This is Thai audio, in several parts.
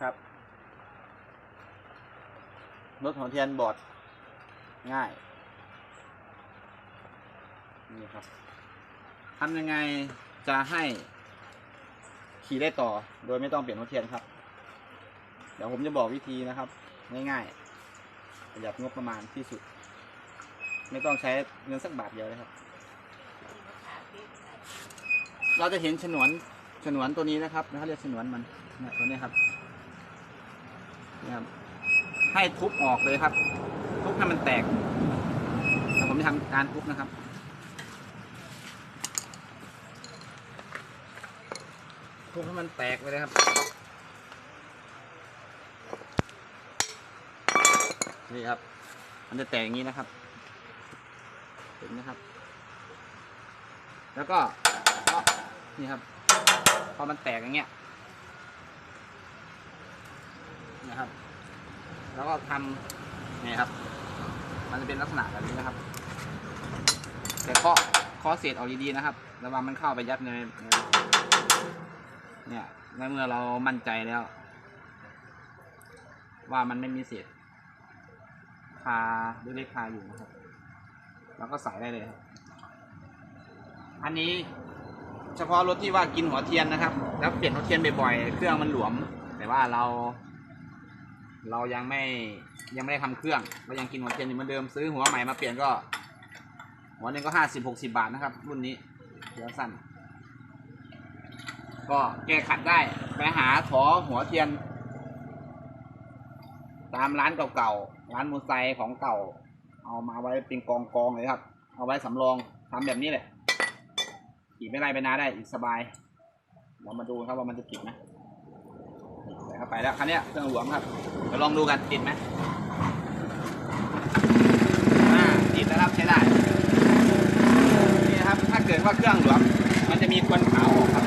ครับ รถหัวเทียนบอด ง่าย นี่ครับทำยังไงจะให้ขี่ได้ต่อ โดยไม่ต้องเปลี่ยนหัวเทียนครับ เดี๋ยวผมจะบอกวิธีนะครับ ง่ายๆประหยัดงบประมาณที่สุด ไม่ต้องใช้เงินสักบาทเดียวเลยครับ เราจะเห็นฉนวนฉนวนตัวนี้นะครับเขาเรียกฉนวนมันเนี่ยตัวนี้ครับ นี่ยครับ ให้ทุบออกเลยครับ ทุบให้มันแตกแล้วผมจะทำการทุบนะครับทุบให้มันแตกไปเลยครับนี่ครับ มันจะแตกอย่างนี้นะครับ เห็นนะครับ แล้วก็นี่ครับ พอมันแตกอย่างเงี้ย นะครับ แล้วก็ทำนี่ครับ มันจะเป็นลักษณะแบบนี้นะครับ แต่เคาะเคาะเศษออกดีๆนะครับ ระวังมันเข้าไปยัดในเนี่ยในเมื่อเรามั่นใจแล้ว ว่ามันไม่มีเศษคาเล็กคาอยู่นะครับ แล้วก็ใส่ได้เลยครับ อันนี้เฉพาะรถที่ว่ากินหัวเทียนนะครับ แล้วเปลี่ยนหัวเทียนบ่อยๆ เครื่องมันหลวม แต่ว่าเรา เรายังไม่ยังไม่ได้ทำเครื่องเรายังกินหัวเทียนอยู่เหมือนเดิมซื้อหัวใหม่มาเปลี่ยนก็ หัวหนึ่งก็ห้าสิบหกสิบาทนะครับ รุ่นนี้เดี๋ยวสั้น ก็แก้ขัดได้ไปหาถอหัวเทียน ตามร้านเก่าๆร้านมูไซของเก่า เอามาไว้เป็นกองกองๆเลยครับ เอาไว้สำรองทำแบบนี้แหละขี่ไม่ไรไปนาได้อีกสบาย เรามาดูครับว่ามันจะติดไห มใส่เข้าไปแล้วคันนี้เครื่องหลวมครับเดี๋ยวลองดูกันติดไหมติดแล้วครับใช้ได้นี่ครับถ้าเกิดว่าเครื่องหลวมมันจะมีควันขาวออกครับ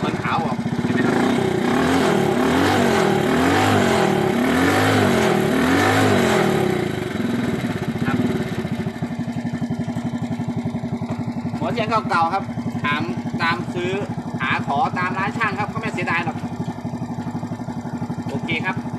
ควันขาวออกเห็นไหมครับครับหัวเทียนเก่าๆครับ ถามตามซื้อหาขอตามร้านช่างครับก็ไม่เสียดายหรอก โอเคครับ